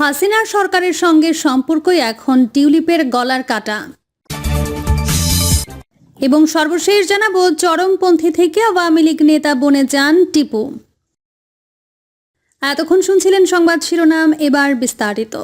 হাসিনা সরকারের সঙ্গে সম্পর্কই এখন টিউলিপের গলার কাটা। এবং সর্বশেষ জানাব, চরমপন্থী থেকে আওয়ামী লীগ নেতা বনে যান টিপু। এতক্ষণ শুনছিলেন সংবাদ শিরোনাম, এবার বিস্তারিত।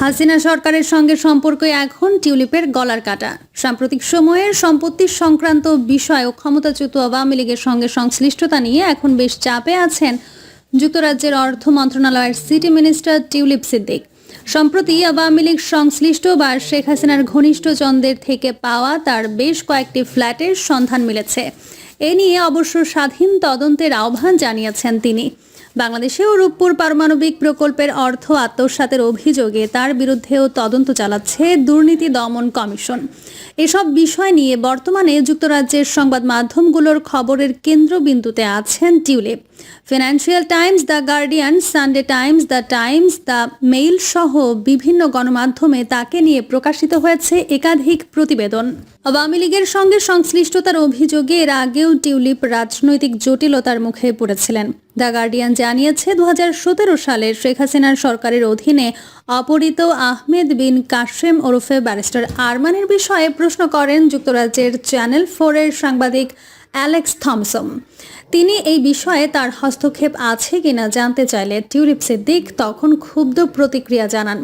হাসিনা সরকারের সঙ্গে সম্পর্ক এখন টিউলিপের গলার কাটা। সাম্প্রতিক সময়ের সম্পত্তি সংক্রান্ত বিষয় ও ক্ষমতাচ্যুত আওয়ামী লীগের সঙ্গে সংশ্লিষ্টতা নিয়ে এখন বেশ চাপে আছেন যুক্তরাজ্যের অর্থ মন্ত্রণালয়ের সিটি মিনিস্টার টিউলিপ সিদ্দিক। সম্প্রতি আওয়ামী লীগ সংশ্লিষ্ট বা শেখ হাসিনার ঘনিষ্ঠজনদের থেকে পাওয়া তার বেশ কয়েকটি ফ্ল্যাটের সন্ধান মিলেছে। এ নিয়ে অবশ্য স্বাধীন তদন্তের আহ্বান জানিয়েছেন তিনি। বাংলাদেশেও রূপপুর পারমাণবিক প্রকল্পের অর্থ আত্মসাতের অভিযোগে তার বিরুদ্ধেও তদন্ত চালাচ্ছে দুর্নীতি দমন কমিশন। এসব বিষয় নিয়ে বর্তমানে যুক্তরাজ্যের সংবাদ মাধ্যমগুলোর খবরের কেন্দ্রবিন্দুতে আছেন Tulip. Financial Times, the Guardian, Sunday Times, the Times, the Mail সহ বিভিন্ন গণমাধ্যমে তাকে নিয়ে প্রকাশিত হয়েছে একাধিক প্রতিবেদন। আওয়ামী লীগের সঙ্গে সংশ্লিষ্টতার অভিযোগে এর আগেও টিউলিপ রাজনৈতিক জটিলতার মুখে পড়েছিলেন। দ্য গার্ডিয়ান জানিয়েছে দু সালে শেখ হাসিনার সরকারের অধীনে অপহৃত আহমেদ বিন কাশেম ওরফে ব্যারিস্টার আরমানের বিষয়ে প্রশ্ন করেন যুক্তরাজ্যের চ্যানেল ফোরের সাংবাদিক অ্যালেক্স থমসম তিনি এই বিষয়ে তার হস্তক্ষেপ আছে কিনা জানতে চাইলে টিউলিপ সিদ্দিক তখন ক্ষুব্ধ প্রতিক্রিয়া জানান।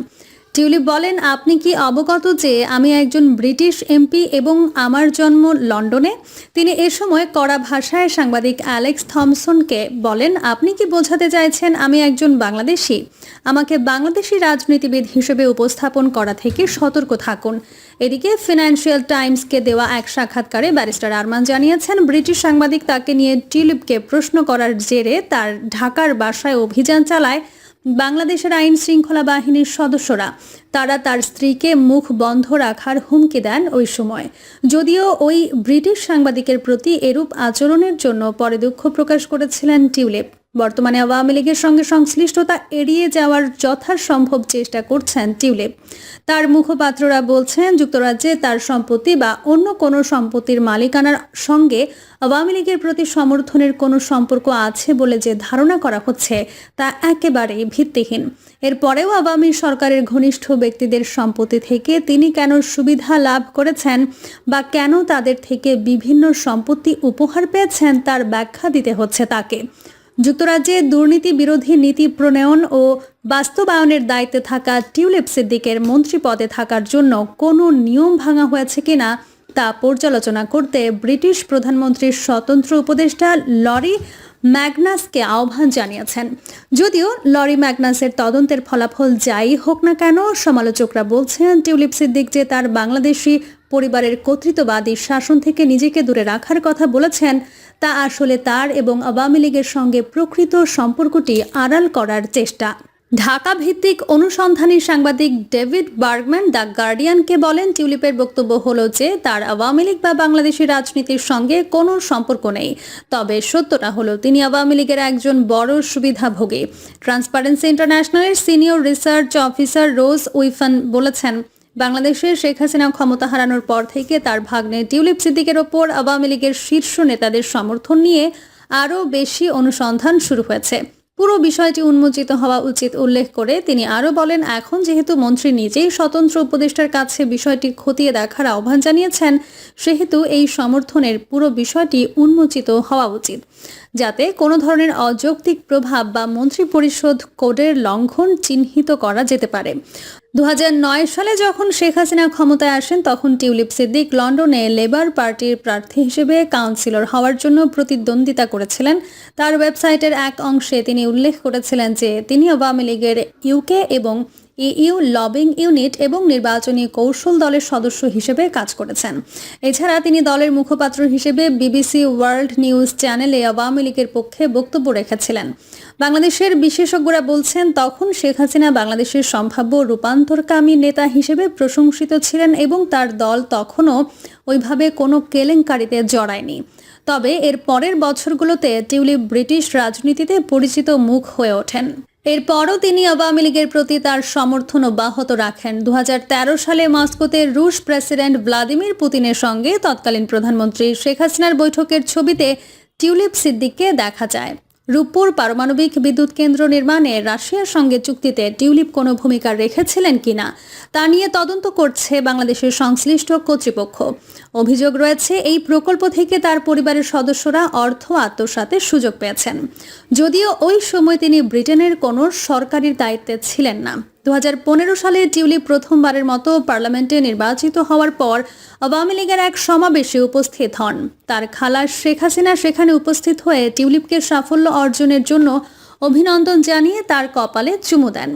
টিউলিপ বলেন, আপনি কি অবগত যে আমি একজন ব্রিটিশ এমপি এবং আমার জন্ম লন্ডনে? তিনি এ সময় কড়া ভাষায় সাংবাদিক অ্যালেক্স থমসনকে বলেন, আপনি কি বোঝাতে চাইছেন আমি একজন বাংলাদেশি? আমাকে বাংলাদেশি রাজনীতিবিদ হিসেবে উপস্থাপন করা থেকে সতর্ক থাকুন। এদিকে ফিনান্সিয়াল টাইমসকে দেওয়া এক সাক্ষাৎকারে ব্যারিস্টার আরমান জানিয়েছেন, ব্রিটিশ সাংবাদিক তাকে নিয়ে টিউলিপকে প্রশ্ন করার জেরে তার ঢাকার বাসায় অভিযান চালায়। বাংলাদেশের আইন শৃঙ্খলা বাহিনীর সদস্যরা, তারা তার স্ত্রীকে মুখ বন্ধ রাখার হুমকি দেন ওই সময়। যদিও ওই ব্রিটিশ সাংবাদিকের প্রতি এরূপ আচরণের জন্য পরে দুঃখ প্রকাশ করেছিলেন টিউলিপ। বর্তমানে আওয়ামী লীগের সঙ্গে সংশ্লিষ্টতা এড়িয়ে যাওয়ার যথাসম্ভব চেষ্টা করছেন টিউলিপ। তার মুখপাত্ররা বলছেন, যুক্তরাজ্যে তার সম্পত্তি বা অন্য কোনো সম্পত্তির মালিকানার সঙ্গে আওয়ামী লীগের প্রতি সমর্থনের কোনো সম্পর্ক আছে বলে যে ধারণা করা হচ্ছে, তা একেবারেই ভিত্তিহীন। এরপরেও আওয়ামী সরকারের ঘনিষ্ঠ ব্যক্তিদের সম্পত্তি থেকে তিনি কেন সুবিধা লাভ করেছেন বা কেন তাদের থেকে বিভিন্ন সম্পত্তি উপহার পেয়েছেন তার ব্যাখ্যা দিতে হচ্ছে তাকে। যুক্তরাজ্যে দুর্নীতি বিরোধী নীতি প্রণয়ন ও বাস্তবায়নের দায়িত্বে থাকা টিউলিপ সিদ্দিকের মন্ত্রী পদে থাকার জন্য কোনো নিয়ম ভাঙা হয়েছে কিনা তা পর্যালোচনা করতে ব্রিটিশ প্রধানমন্ত্রীর স্বতন্ত্র উপদেষ্টা লরি ম্যাগনাসকে আহ্বান জানিয়েছেন। যদিও লরি ম্যাগনাসের তদন্তের ফলাফল যাই হোক না কেন, সমালোচকরা বলছেন টিউলিপ সিদ্দিক যে তার বাংলাদেশি পরিবারের কর্তৃত্ববাদী শাসন থেকে নিজেকে দূরে রাখার কথা বলেছেন তা আসলে তার এবং আওয়ামী লীগের সঙ্গে প্রকৃত সম্পর্কটি আড়াল করার চেষ্টা। ঢাকা ভিত্তিক অনুসন্ধানী সাংবাদিক ডেভিড বার্গম্যান দ্য গার্ডিয়ানকে বলেন, টিউলিপের বক্তব্য হলো যে, তার আওয়ামী লীগ বা বাংলাদেশি রাজনীতির সঙ্গে কোনো সম্পর্ক নেই। তবে সত্যটা হলো, তিনি আওয়ামী লীগের একজন বড় সুবিধাভোগী। Transparency ইন্টারন্যাশনালের senior research officer Rose Wiffen বলেছেন বাংলাদেশের শেখ হাসিনা ক্ষমতা হারানোর পর থেকে তার ভাগ্নে টিউলিপ সিদ্দিকের ওপর আওয়ামী লীগের শীর্ষ নেতাদের সমর্থন নিয়ে আরও বেশি অনুসন্ধান শুরু হয়েছে। পুরো বিষয়টি উন্মোচিত হওয়া উচিত উল্লেখ করে তিনি আরও বলেন, এখন যেহেতু মন্ত্রী নিজেই স্বতন্ত্র উপদেষ্টার কাছে বিষয়টি খতিয়ে দেখার আহ্বান জানিয়েছেন, সেহেতু এই সমর্থনের পুরো বিষয়টি উন্মোচিত হওয়া উচিত। যাতে কোনো ধরনের অযৌক্তিক প্রভাব বা মন্ত্রী পরিষদ কোডের লঙ্ঘন চিহ্নিত করা যেতে পারে। দু হাজার নয় সালে যখন শেখ হাসিনা ক্ষমতায় আসেন, তখন টিউলিপ সিদ্দিক লন্ডনে লেবার পার্টির প্রার্থী হিসেবে কাউন্সিলর হওয়ার জন্য প্রতিদ্বন্দ্বিতা করেছিলেন। তার ওয়েবসাইটের এক অংশে তিনি উল্লেখ করেছিলেন যে, তিনি আওয়ামী লীগের ইউকে এবং ইইউ লবিং ইউনিট এবং নির্বাচনী কৌশল দলের সদস্য হিসেবে কাজ করেছেন। এছাড়া তিনি দলের মুখপাত্র হিসেবে বিবিসি ওয়ার্ল্ড নিউজ চ্যানেলে আওয়ামী লীগের পক্ষে বক্তব্য রেখেছিলেন। বাংলাদেশের বিশেষজ্ঞরা বলছেন, তখন শেখ হাসিনা বাংলাদেশের সম্ভাব্য রূপান্তরকামী নেতা হিসেবে প্রশংসিত ছিলেন এবং তার দল তখনও ওইভাবে কোনো কেলেঙ্কারিতে জড়ায়নি। তবে এর পরের বছরগুলোতে টিউলিপ ব্রিটিশ রাজনীতিতে পরিচিত মুখ হয়ে ওঠেন। এরপরও তিনি আওয়ামী লীগের প্রতি তার সমর্থন অব্যাহত রাখেন। দু হাজার তেরো সালে মস্কোতে রুশ প্রেসিডেন্ট ভ্লাদিমির পুতিনের সঙ্গে তৎকালীন প্রধানমন্ত্রী শেখ হাসিনার বৈঠকের ছবিতে টিউলিপ সিদ্দিককে দেখা যায়। রূপপুর পারমাণবিক বিদ্যুৎ কেন্দ্র নির্মাণে রাশিয়ার সঙ্গে চুক্তিতে টিউলিপ কোনো ভূমিকা রেখেছিলেন কিনা তা নিয়ে তদন্ত করছে বাংলাদেশের সংশ্লিষ্ট কর্তৃপক্ষ। অভিযোগ রয়েছে, এই প্রকল্প থেকে তার পরিবারের সদস্যরা অর্থ আত্মসাতের সুযোগ পেয়েছেন। যদিও ওই সময় তিনি ব্রিটেনের কোনো সরকারি দায়িত্বে ছিলেন না। দু হাজার পনেরো সালে টিউলিপ প্রথমবারের মতো পার্লামেন্টে নির্বাচিত হওয়ার পর আওয়ামী লীগের এক সমাবেশে উপস্থিত হন। তার খালা শেখ হাসিনা সেখানে উপস্থিত হয়ে টিউলিপকে সাফল্য অর্জনের জন্য অভিনন্দন জানিয়ে তার কপালে চুমু দেন।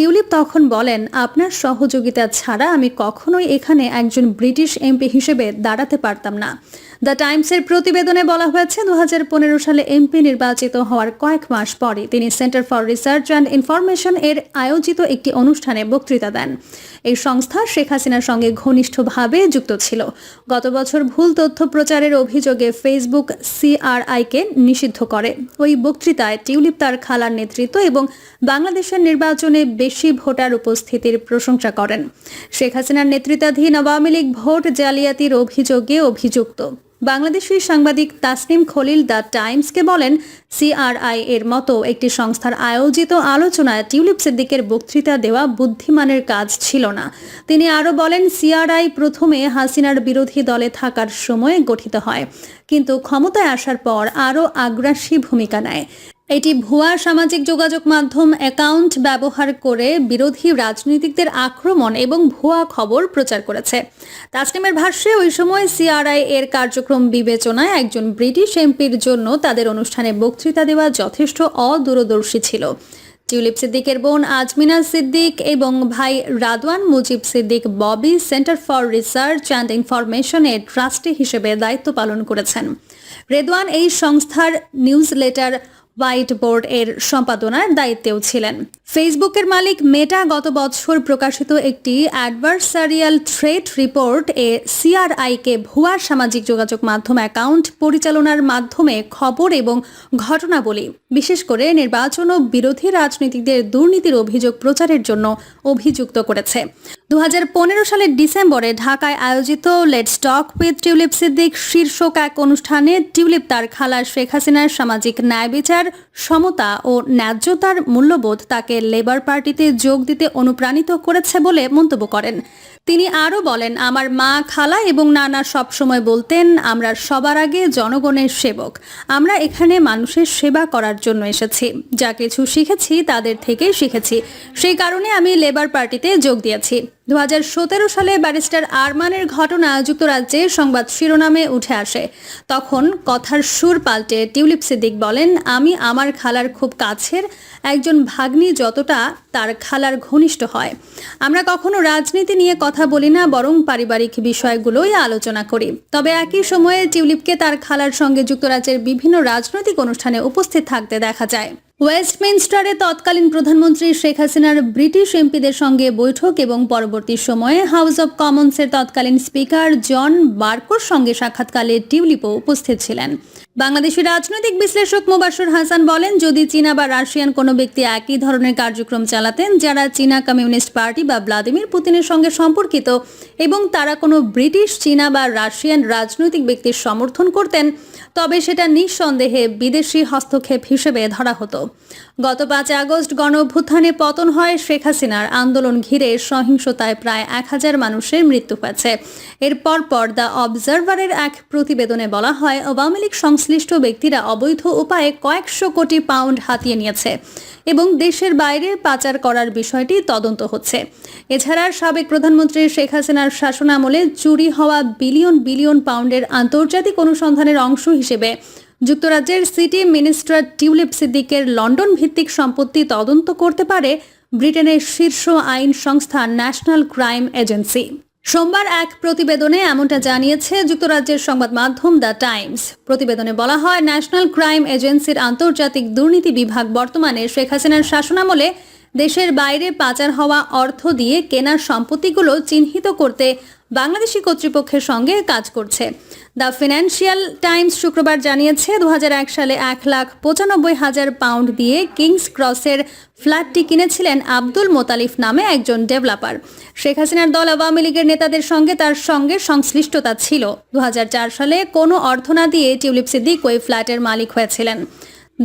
টিউলিপ তখন বলেন, আপনার সহযোগিতা ছাড়া আমি কখনোই এখানে একজন ব্রিটিশ এমপি হিসেবে দাঁড়াতে পারতাম না। দ্য টাইমসের প্রতিবেদনে বলা হয়েছে দু সালে এমপি নির্বাচিত হওয়ার কয়েক মাস পরে তিনি centre for research and information এর আয়োজিত একটি অনুষ্ঠানে বক্তৃতা দেন। এই সংস্থা শেখ হাসিনার সঙ্গে ঘনিষ্ঠভাবে যুক্ত ছিল। গত বছর ভুল তথ্য প্রচারের অভিযোগে ফেসবুক সিআরআইকে নিষিদ্ধ করে। ওই বক্তৃতায় টিউলিপ তার খালার নেতৃত্ব এবং বাংলাদেশের নির্বাচনে বেশি ভোটার উপস্থিতির প্রশংসা করেন। শেখ হাসিনার নেতৃত্বাধীন আওয়ামী লীগ ভোট জালিয়াতির অভিযোগে অভিযুক্ত। বাংলাদেশি সাংবাদিক তাসনিম খলিল দ্য টাইমসকে বলেন, সিআরআই এর মতো একটি সংস্থার আয়োজিত আলোচনায় টিউলিপ সিদ্দিকের বক্তৃতা দেওয়া বুদ্ধিমানের কাজ ছিল না। তিনি আরও বলেন, সিআরআই প্রথমে হাসিনার বিরোধী দলে থাকার সময় গঠিত হয়, কিন্তু ক্ষমতায় আসার পর আরও আগ্রাসী ভূমিকা নেয়। এটি ভুয়া সামাজিক যোগাযোগ মাধ্যম অ্যাকাউন্ট ব্যবহার করে বিরোধী রাজনীতিকদের আক্রমণ এবং ভুয়া খবর প্রচার করেছে। তাসনিমের ভাষ্যে ওই সময় সিআরআই এর কার্যক্রম বিবেচনায় একজন ব্রিটিশ এমপির জন্য তাদের অনুষ্ঠানে বক্তৃতা দেওয়া যথেষ্ট অদূরদর্শী ছিল। টিউলিপ সিদ্দিকের বোন আজমিনা সিদ্দিক এবং ভাই Radwan Mujib Siddiq Bobby centre for research and ইনফরমেশনের trustee হিসেবে দায়িত্ব পালন করেছেন। রেদওয়ান এই সংস্থার নিউজ লেটার হোয়াইট বোর্ড এর সম্পাদনার দায়িত্বেও ছিলেন। ফেসবুকের মালিক মেটা গত বছর প্রকাশিত একটি অ্যাডভার্সারিয়াল থ্রেট রিপোর্ট এ সিআরআইকে ভুয়া সামাজিক যোগাযোগ মাধ্যম অ্যাকাউন্ট পরিচালনার মাধ্যমে খবর এবং ঘটনাবলী, বিশেষ করে নির্বাচন ও বিরোধী রাজনীতিকদের দুর্নীতির অভিযোগ প্রচারের জন্য অভিযুক্ত করেছে। দু হাজার পনেরো সালের ডিসেম্বরে ঢাকায় আয়োজিত let's talk with Tulip Siddiq শীর্ষক এক অনুষ্ঠানে টিউলিপ তার খালা শেখ হাসিনার সামাজিক ন্যায় বিচার, সমতা ও ন্যায্যতার মূল্যবোধ তাকে লেবার পার্টিতে যোগ দিতে অনুপ্রাণিত করেছে বলে মন্তব্য করেন। তিনি আরও বলেন, আমার মা খালা এবং নানা সবসময় বলতেন, আমরা সবার আগে জনগণের সেবক। আমরা এখানে মানুষের সেবা করার জন্য এসেছি। যা কিছু শিখেছি, তাদের থেকেই শিখেছি। সেই কারণে আমি লেবার পার্টিতে যোগ দিয়েছি। দু হাজার সতেরো সালে ব্যারিস্টার আরমানের ঘটনা যুক্তরাজ্যে সংবাদ শিরোনামে উঠে আসে। তখন কথার সুর পাল্টে টিউলিপ সিদ্দিক বলেন, আমি আমার খালার খুব কাছের, একজন ভাগ্নি যতটা তার খালার ঘনিষ্ঠ হয়। আমরা কখনো রাজনীতি নিয়ে কথা বলি না, বরং পারিবারিক বিষয়গুলোই আলোচনা করি। তবে একই সময়ে টিউলিপকে তার খালার সঙ্গে যুক্তরাজ্যের বিভিন্ন রাজনৈতিক অনুষ্ঠানে উপস্থিত থাকতে দেখা যায়। ওয়েস্টমিনস্টারে তৎকালীন প্রধানমন্ত্রী শেখ হাসিনার ব্রিটিশ এমপিদের সঙ্গে বৈঠক এবং পরবর্তী সময়ে হাউস অব কমন্সের তৎকালীন স্পিকার জন বার্কোর সঙ্গে সাক্ষাৎকালে টিউলিপও উপস্থিত ছিলেন। বাংলাদেশের রাজনৈতিক বিশ্লেষক মোবাসুর হাসান বলেন, যদি চীনা বা রাশিয়ান কোনো ব্যক্তি একই ধরনের কার্যক্রম চালাতেন, যারা চীনা কমিউনিস্ট পার্টি বা ভ্লাদিমির পুতিনের সঙ্গে সম্পর্কিত এবং তারা কোনো ব্রিটিশ, চীনা বা রাশিয়ান রাজনৈতিক ব্যক্তির সমর্থন করতেন, তবে সেটা নিঃসন্দেহে বিদেশি হস্তক্ষেপ হিসেবে ধরা হতো। গত পাঁচ আগস্ট গণ অভ্যুত্থানে পতন হয় শেখ হাসিনার আন্দোলন ঘিরে সহিংসতায় প্রায় এক হাজার মানুষের মৃত্যু হয়েছে। এরপর পর দ্য অবজারভারের এক প্রতিবেদনে বলা হয়, আওয়ামী লীগ সংশ্লিষ্ট ব্যক্তিরা অবৈধ উপায়ে কয়েকশো কোটি পাউন্ড হাতিয়ে নিয়েছে এবং দেশের বাইরে পাচার করার বিষয়টি তদন্ত হচ্ছে। এছাড়া সাবেক প্রধানমন্ত্রী শেখ হাসিনার শাসনামলে চুরি হওয়া বিলিয়ন বিলিয়ন পাউন্ডের আন্তর্জাতিক অনুসন্ধানের অংশ হিসেবে যুক্তরাজ্যের সিটি মিনিস্টার টিউলিপ সিদ্দিকের লন্ডন ভিত্তিক সম্পত্তি তদন্ত করতে পারে ব্রিটেনের শীর্ষ আইন সংস্থা ন্যাশনাল ক্রাইম এজেন্সি। সোমবার এক প্রতিবেদনে এমনটা জানিয়েছে যুক্তরাজ্যের সংবাদ মাধ্যম দ্য টাইমস। প্রতিবেদনে বলা হয়, ন্যাশনাল ক্রাইম এজেন্সির আন্তর্জাতিক দুর্নীতি বিভাগ বর্তমানে শেখ হাসিনার শাসনামলে দেশের বাইরে পাচার হওয়া অর্থ দিয়ে কেনা সম্পত্তিগুলো চিহ্নিত করতে বাংলাদেশি কর্তৃপক্ষের সঙ্গে কাজ করছে। দ্য ফিনান্সিয়াল টাইমস শুক্রবার জানিয়েছে দু হাজার এক সালে এক লাখ পঁচানব্বই হাজার পাউন্ড দিয়ে কিংস ক্রসের ফ্ল্যাটটি কিনেছিলেন আব্দুল মোতালিফ নামে একজন ডেভেলপার। শেখ হাসিনার দল আওয়ামী লীগের নেতাদের সঙ্গে তার সঙ্গে সংশ্লিষ্টতা ছিল। দুই হাজার চার সালে কোনো অর্থ না দিয়ে টিউলিপ সিদ্দিক ওই ফ্ল্যাটের মালিক হয়েছিলেন।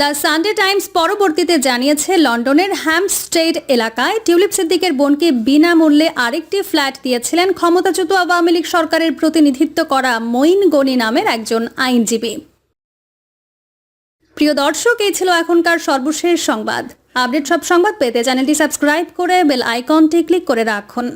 দ্য সানডে টাইমস পরবর্তীতে জানিয়েছে, লন্ডনের হ্যামস্টেড এলাকায় টিউলিপ সিদ্দিকের বোনকে বিনামূল্যে আরেকটি ফ্ল্যাট দিয়েছিলেন ক্ষমতাচ্যুত আওয়ামী লীগ সরকারের প্রতিনিধিত্ব করা মঈন গনি নামের একজন আইনজীবী। প্রিয় দর্শক, এই ছিল এখনকার সর্বশেষ সংবাদ। আপডেট সব সংবাদ পেতে চ্যানেলটি সাবস্ক্রাইব করে বেল আইকনটি ক্লিক করে রাখুন।